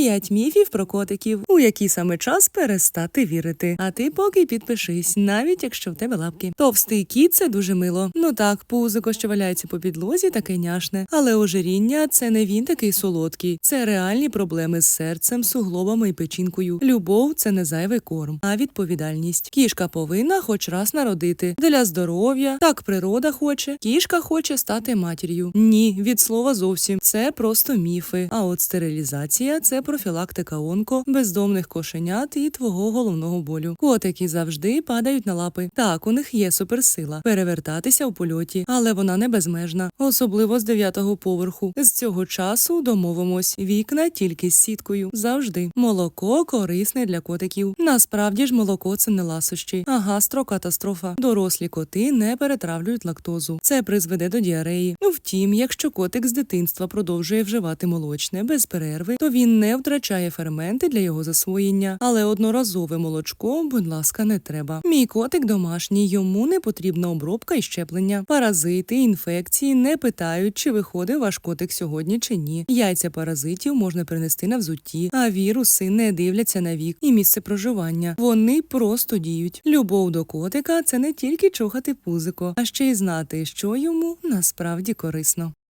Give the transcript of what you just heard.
П'ять міфів про котиків, у який саме час перестати вірити. А ти поки підпишись, навіть якщо в тебе лапки. Товстий кіт це дуже мило. Ну так, пузико, що валяється по підлозі, таке няшне. Але ожиріння це не він такий солодкий. Це реальні проблеми з серцем, суглобами і печінкою. Любов це не зайвий корм, а відповідальність. Кішка повинна хоч раз народити для здоров'я. Так природа хоче. Кішка хоче стати матір'ю. Ні, від слова зовсім. Це просто міфи. А от стерилізація це профілактика онко, бездомних кошенят і твого головного болю. Котики завжди падають на лапи. Так, у них є суперсила перевертатися у польоті, але вона не безмежна, особливо з дев'ятого поверху. З цього часу домовимось вікна тільки з сіткою. Завжди молоко корисне для котиків. Насправді ж молоко це не ласощі, а гастрокатастрофа. Дорослі коти не перетравлюють лактозу. Це призведе до діареї. Ну, Втім, якщо котик з дитинства продовжує вживати молочне без перерви, то він не втрачає ферменти для його засвоєння. Але одноразове молочко, будь ласка, не треба. Мій котик домашній, йому не потрібна обробка і щеплення. Паразити, інфекції не питають, чи виходить ваш котик сьогодні чи ні. Яйця паразитів можна принести на взутті, а віруси не дивляться на вік і місце проживання. Вони просто діють. Любов до котика це не тільки чухати пузико, а ще й знати, що йому насправді корисно.